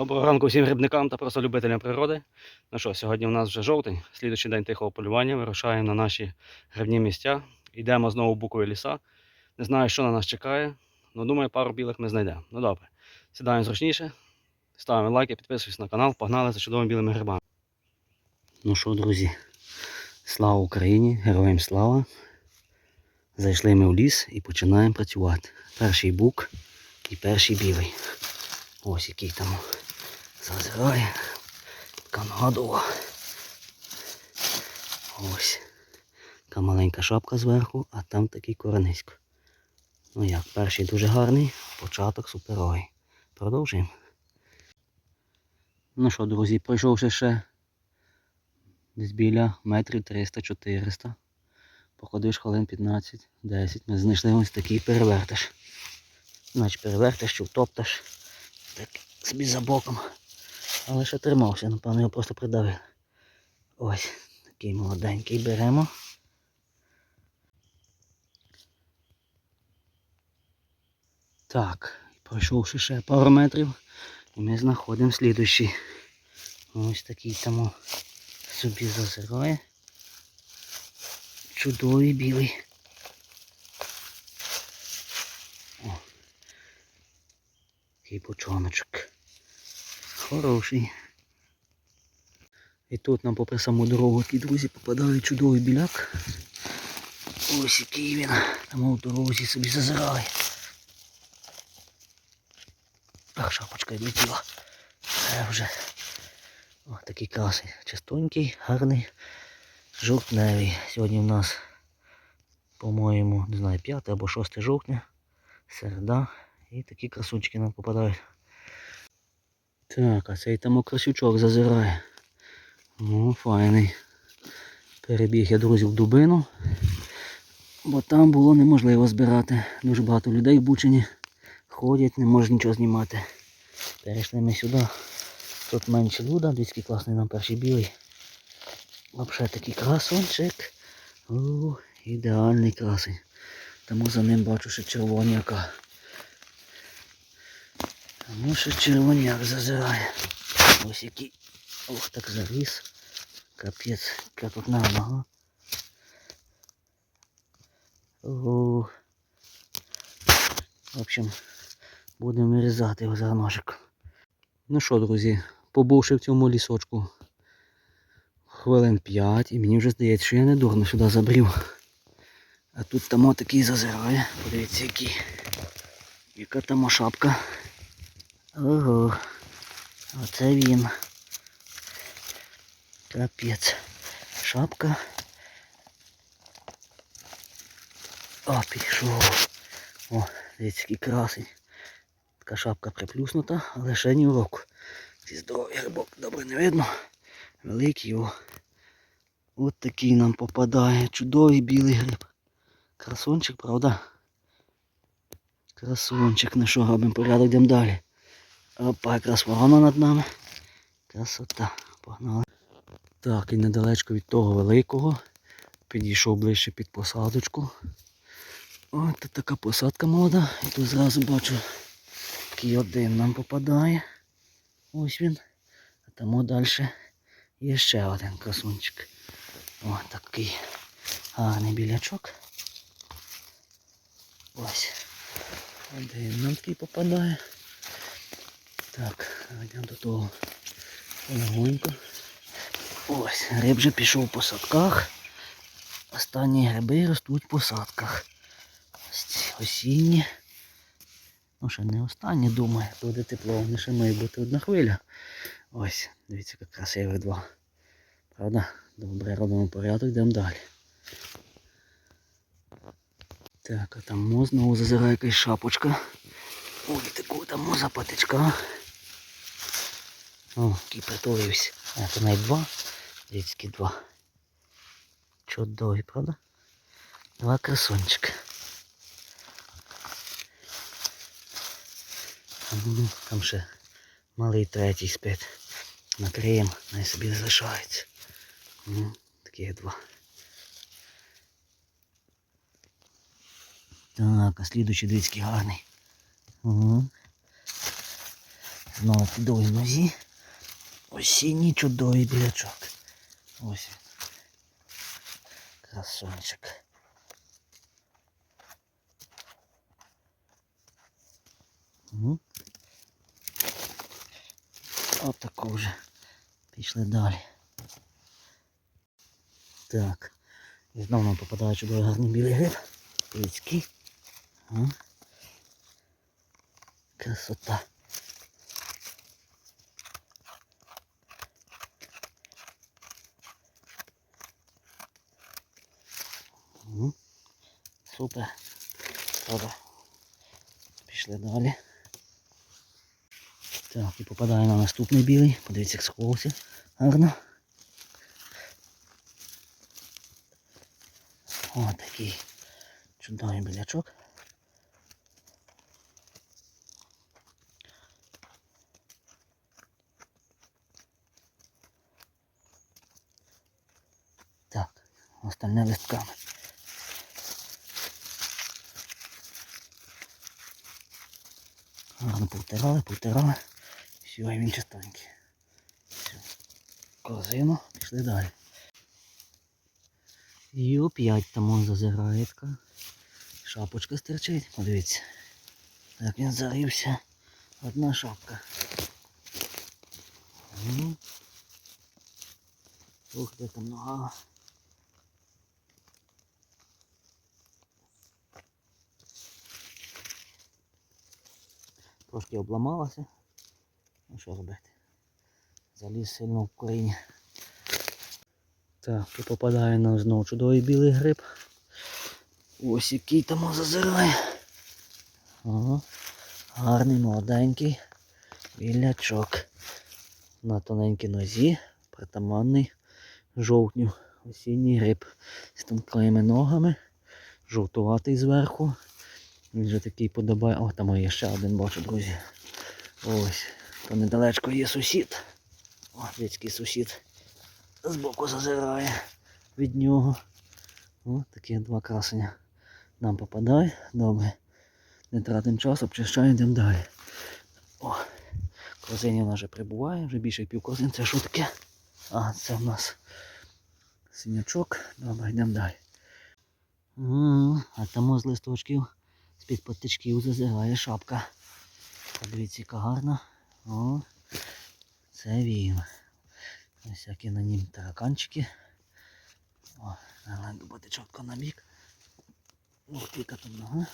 Доброго ранку всім грибникам та просто любителям природи. Ну що, сьогодні у нас вже жовтень, слідуючий день тихого полювання. Вирушаємо на наші грибні місця. Йдемо знову в букові ліса. Не знаю, що на нас чекає, але думаю, пару білих ми знайдемо. Ну добре. Сідаємо зручніше, ставимо лайки, підписуйтесь на канал, погнали за чудовими білими грибами. Ну що, друзі, слава Україні, героям слава. Зайшли ми в ліс і починаємо працювати. Перший бук і перший білий. Ось який там зазирає. Канадова. Ось. Така маленька шапка зверху, а там такий коренисько. Ну як, перший дуже гарний, початок суперовий. Продовжуємо. Ну що, друзі, пройшовши ще десь біля метрів 300-400. Походиш хвилин 15-10. Ми знайшли ось такий перевертиш. Значить перевертиш чи втопташ. Так собі за боком. Але ще тримався, напевно, його просто придавив. Ось, такий молоденький беремо. Так, пройшовши ще пару метрів, і ми знаходимо слідущий. Ось такий там собі зазирає. Чудовий білий. О, такий почоночок. Хороший. І тут нам попри саму дорогу друзі попадає чудовий біляк. Ось який він. Там у дорозі собі зазирає. Ах, шапочка відлетіла. Це вже О, такий красий. Чистонький, гарний, жовтневий. Сьогодні в нас, по-моєму, не знаю, 5 або 6 жовтня. Середа. І такі красунчики нам попадають. Так, а цей там окрасючок зазирає. Ну, файний. Перебіг я, друзі, в дубину, бо там було неможливо збирати. Дуже багато людей в Бучині ходять, не можуть нічого знімати. Перейшли ми сюди. Тут менше луда, дивіться, класний нам перший білий. Взагалі такий красунчик. О, ідеальний красень. Тому за ним бачу ще червоняка. Тому що червоняк зазирає. Ось який. Ох, так завіс. Капець, яка тут нога. Ого. В общем, будемо вирізати його за ножик. Ну що, друзі, побувши в цьому лісочку хвилин 5 і мені вже здається, що я не дурно сюди забрів. А тут там такий зазирає. Подивіться, який. Яка там шапка. Ого. Оце він. Капець. Шапка. О, пішов. О, дивіться, який красень. Така шапка приплюснута, але ще ні уроку. Ці здоровий грибок добре не видно. Великий о. От такий нам попадає. Чудовий білий гриб. Красунчик, правда? Красунчик, ну що, робимо порядок, йдемо далі. Опа, якраз ворона над нами. Красота. Погнали. Так, і недалечко від того великого. Підійшов ближче під посадочку. Ось така посадка молода. І тут зразу бачу такий один нам попадає. Ось він. А тому далі є ще один красунчик. О, такий гарний білячок. Ось. Один нам такий попадає. Так, йдемо до того легонько. Ось, гриб вже пішов по садках. Останні гриби ростуть в посадках. Ось осінні. Ну ще не останні, думаю, буде тепло, вони ще має бути одна хвиля. Ось, дивіться, як красивих два. Правда? Добре, робимо порядок, йдемо далі. Так, а там мо знову зазирає якась шапочка. Ой, таку там мо запатичка. О, який притулився. А, це навіть два. Дивіться, які два. Чудові, правда? Два красунчика. М, Там ще малий третій спить. Накриємо, най собі залишається. М, Таких два. Так, а слідуючий дивіться, який гарний. Угу. Знову підовій нозі. Осінній чудовий білячок. Ось. Красунчик. Угу. Отако вже. Пішли далі. Так. І знову нам попадає чудовий гарний білий гриб. Людський. Красота. Супер. Добре. Пішли далі. Так, і попадає на наступний білий. Подивіться, як сховався. Гарно. О, такий чудовий білячок. Так, остальне листками. Гарно повтирали, повтирали. Все, і він чистенький. Все. Корзину, пішли далі. І оп'ять там он зазирає. Шапочка стирчить. Подивіться. Як він зарився. Одна шапка. Ух, де там нога. Трошки обламалася. Ну що робити? Заліз сильно в коріння. Так, і попадає нам знову чудовий білий гриб. Ось який там зазирає. Ага. Гарний, молоденький білячок. На тоненькій нозі, притаманний жовтню. Осінній гриб з тонкими ногами, жовтуватий зверху. Він же такий подобає. О, там є ще один бачу, друзі. Ось. То недалечко є сусід. О, людський сусід. Збоку зазирає від нього. О, такі два красення нам попадає. Добре. Не тратимо час, обчищаємо, йдемо далі. О, корзині вона вже прибуває, вже більше пів корзин. Це що? А, це в нас синячок. Добре, йдемо далі. М, А там з листочків з-під патичків зазирає шапка. Подивіться, яка гарна. О, це він. Ось які на нім тараканчики. О, глянь, буде чітко на бік. Ух ти, яка там нога.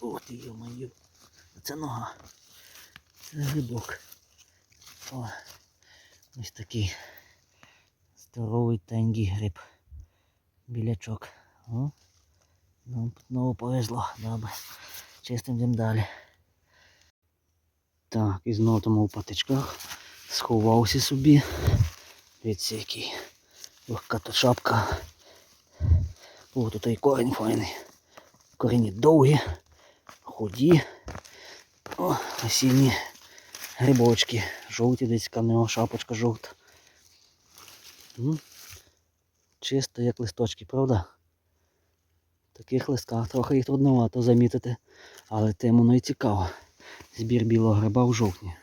Ух ти, йо-моє. Це нога. Це грибок. О, ось такий здоровий тенький гриб. Білячок. О, нам знову повезло. Добре. Чистим йдемо далі. Так, і знову тому в патичках сховався собі. Дивіться, який легка та шапка. О, тут і корінь файний. Корінні довгі, худі. О, осінні грибочки. Жовті десь в шапочка жовта. Чисто як листочки, правда? Таких листках трохи їх трудновато замітити, але тим воно і цікаво. Збір білого гриба в жовтні.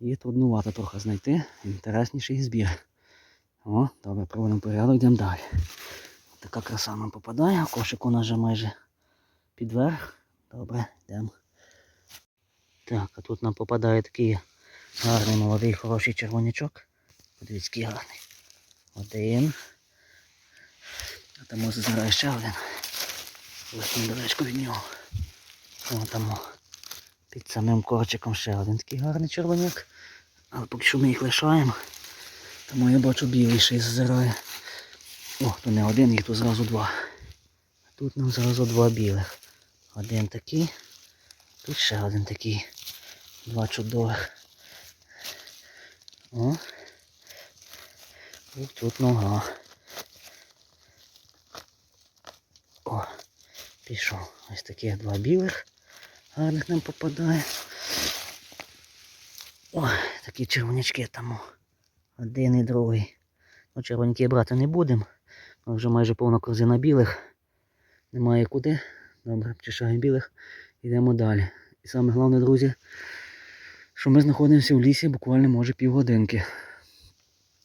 І труднувато трохи знайти. Інтересніший збір. О, добре, проводимо порядок, йдемо далі. Така краса нам попадає, кошик у нас вже майже під верх. Добре, йдемо. Так, а тут нам попадає такий гарний молодий хороший червонячок. Подивіться, який гарний. Один. А там ось зараз ще один. Ось недалечко від нього. О, там під самим корчиком ще один такий гарний червоняк. Але поки що ми їх лишаємо. Тому я бачу білий ще зазирає. О, то не один, їх тут зразу два. Тут нам зразу два білих. Один такий. Тут ще один такий. Два чудових. О. І тут нога. Пішов. Ось таких два білих. Гарних нам попадає. О, такі червонячки там. Один і другий. Ну, червоняки брати не будемо. Вже майже повна корзина білих. Немає куди. Добре, обчищаємо білих. Йдемо далі. І саме головне, друзі, що ми знаходимося в лісі буквально може півгодинки.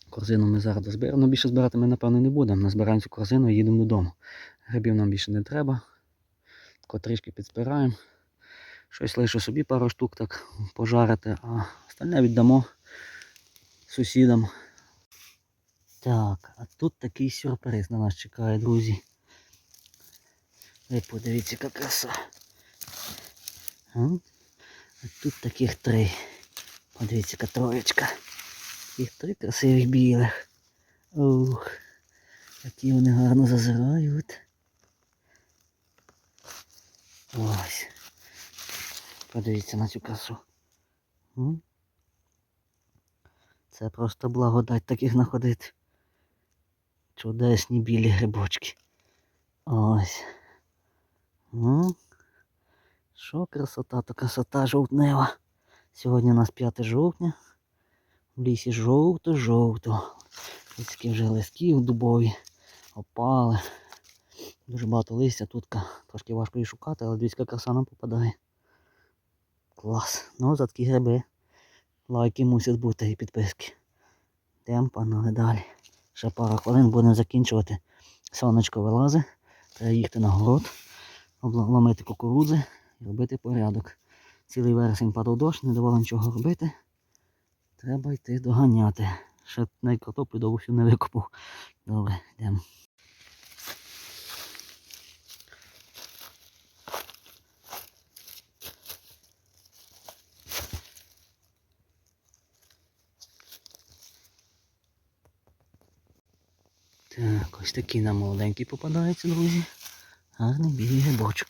Корзину ми зараз дозберемо. Ну, більше збирати ми, напевно, не будемо. Назбираємо цю корзину і їдемо додому. Грибів нам більше не треба. Тако трішки підспираємо. Щось лише собі пару штук так пожарити, а остальне віддамо сусідам. Так, а тут такий сюрприз на нас чекає, друзі. Ви подивіться, яка краса. А? Тут таких три. Подивіться, яка троєчка. Таких три красивих білих. Ух, які вони гарно зазирають. Ось. Подивіться на цю красу. Це просто благодать таких знаходити. Чудесні білі грибочки. Ось. Що красота, то красота жовтнева. Сьогодні у нас 5 жовтня. В лісі жовто-жовто. Ось такі вже листків дубові, опали. Дуже багато листя, тут трошки важко її шукати, але дивіться, краса нам попадає. Клас. Ну, за такі гриби. Лайки мусять бути і підписки. Йдемо, панове, далі. Ще пару хвилин будемо закінчувати. Сонечко вилазить. Треба їхати на город, ломити кукурудзи і робити порядок. Цілий вересень падав дощ, не давало нічого робити. Треба йти доганяти. Ще навіть картоплю довго не викопав. Добре, йдемо. Так, ось такий нам молоденький попадається, друзі. Гарний білий грибочок.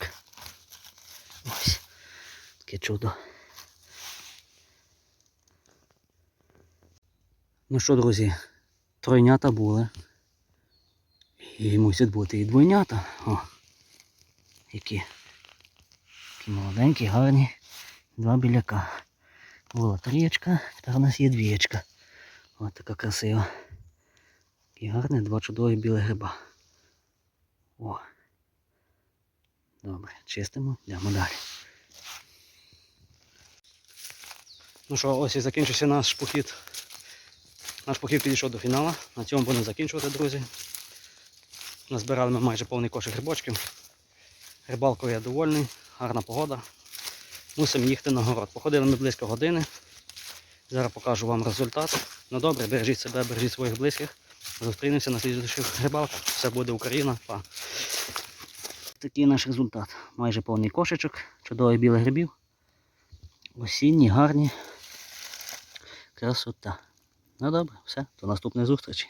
Ось. Таке чудо. Ну що, друзі, тройнята були. І мусять бути і двойнята. О. Які. Такі молоденькі, гарні. Два біляка. Була трієчка, тепер у нас є двієчка. Ось така красива. І гарне два чудові білі гриба. О. Добре, чистимо, йдемо далі. Ну що, ось і закінчився наш похід. Наш похід підійшов до фіналу. На цьому будемо закінчувати, друзі. Назбирали ми майже повний кошик грибочків. Рибалкою я довольний, гарна погода. Мусимо їхати на город. Походили ми близько години. Зараз покажу вам результат. Ну добре, бережіть себе, бережіть своїх близьких. Зустрінемося на слідчих рибалках. Все буде Україна. Па. Такий наш результат. Майже повний кошечок, чудові білих грибів. Осінні, гарні. Красота. Ну добре, все, до наступної зустрічі.